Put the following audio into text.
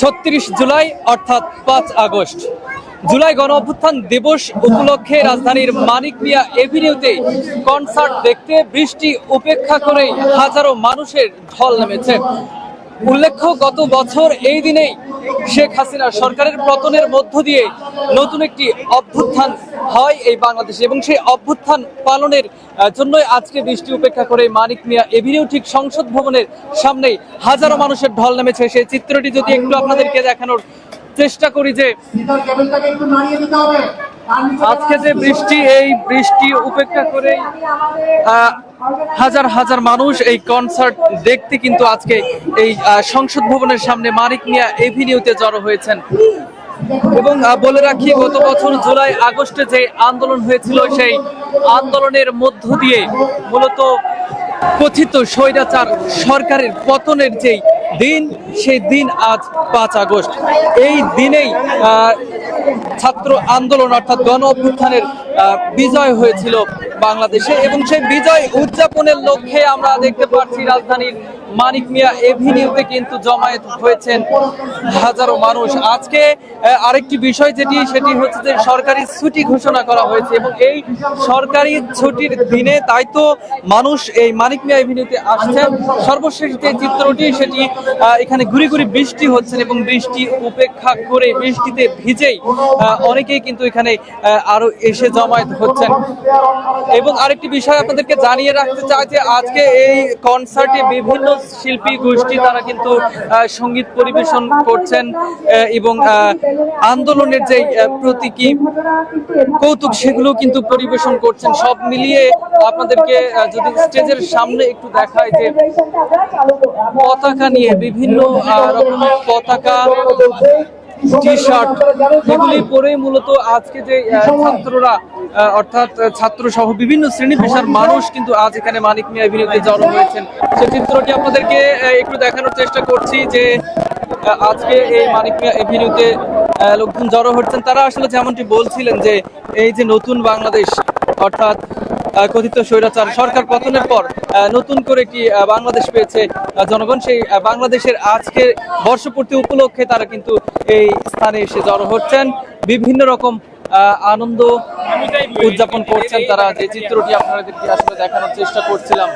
ছত্রিশ জুলাই, অর্থাৎ পাঁচ আগস্ট। জুলাই গণ অভ্যুত্থান দিবস উপলক্ষে রাজধানীর মানিক মিয়া এভিনিউতে কনসার্ট দেখতে বৃষ্টি উপেক্ষা করে হাজারো মানুষের ঢল নেমেছে। উল্লেখ্য, গত বছর এই দিনেই শেখ হাসিনা সরকারের পতনের মধ্য দিয়ে নতুন একটি অভ্যুত্থান হয় এই বাংলাদেশে এবং সেই অভ্যুত্থান পালনের জন্যই আজকে বৃষ্টি উপেক্ষা করে মানিক মিয়া এভিনিউ ঠিক সংসদ ভবনের সামনেই হাজারো মানুষের ঢল নেমেছে। সেই চিত্রটি যদি একটু আপনাদেরকে দেখানোর চেষ্টা করি যে আজকে যে বৃষ্টি, এই বৃষ্টি উপেক্ষা করে হাজার হাজার মানুষ এই কনসার্ট দেখতে কিন্তু আজকে এই সংসদ ভবনের সামনে মানিক মিয়া এভিনিউতে জড়ো হয়েছেন। এবং বলে রাখি, গত বছর জুলাই, আগস্টে যে আন্দোলন হয়েছিল, সেই আন্দোলনের মধ্য দিয়ে মূলত কথিত স্বৈরাচার সরকারের পতনের যেই দিন, সেই দিন আজ পাঁচ আগস্ট। এই দিনেই ছাত্র আন্দোলন অর্থাৎ গণ অভ্যুত্থানের বিজয় হয়েছিল বাংলাদেশে এবং সেই বিজয় উদযাপনের লক্ষ্যে আমরা দেখতে পাচ্ছি রাজধানীর মানিক মিয়া এভিনিউতে কিন্তু জমায়েত হয়েছেন হাজারো মানুষ। আজকে আরেকটি বিষয় যেটি, সেটি হচ্ছে যে সরকারি ছুটি ঘোষণা করা হয়েছে এবং এই সরকারি ছুটির দিনে তাই তো মানুষ এই মানিক মিয়া এভিনিউতে আসছেন। সর্বশেষ যে চিত্রটি, সেটি এখানে ঘুরি ঘুরি বৃষ্টি হচ্ছেন এবং বৃষ্টি উপেক্ষা করে বৃষ্টিতে ভিজেই অনেকেই কিন্তু এখানে আরও এসে জমায়েত হচ্ছেন। এবং আরেকটি বিষয় আপনাদেরকে জানিয়ে রাখতে চাই যে আজকে এই কনসার্টে বিভিন্ন শিল্পী গোষ্ঠী, তারা কিন্তু সংগীত পরিবেশন করছেন এবং আন্দোলনের যে প্রতীকী কৌতুক সেগুলো কিন্তু পরিবেশন করছেন। সব মিলিয়ে আপনাদেরকে যদি স্টেজের সামনে একটু দেখায় যে পতাকা নিয়ে বিভিন্ন রকমের পতাকা টি শার্ট এগুলি পরে মূলত আজকে যে ছাত্ররা অর্থাৎ ছাত্র সহ বিভিন্ন শ্রেণি পেশার মানুষ কিন্তু আজ এখানে মানিক মিয়া জড়ো হয়েছেন। সে চিত্রটি আপনাদেরকে একটু দেখানোর চেষ্টা করছি যে আজকে এই মানিক মিয়া এভিনিউতে লোকজন জড়ো হচ্ছেন। তারা আসলে যেমনটি বলছিলেন যে এই যে নতুন বাংলাদেশ অর্থাৎ কথিত স্বৈরাচার সরকার পতনের পর নতুন করে একটি বাংলাদেশ পেয়েছে জনগণ। সেই বাংলাদেশের আজকে বর্ষপূর্তি উপলক্ষে তারা কিন্তু এই স্থানে এসে জড়ো হচ্ছেন। বিভিন্ন রকম আনন্দ উদযাপন করছেন তারা। যে চিত্রটি আপনাদেরকে আসলে দেখানোর চেষ্টা করছিলাম।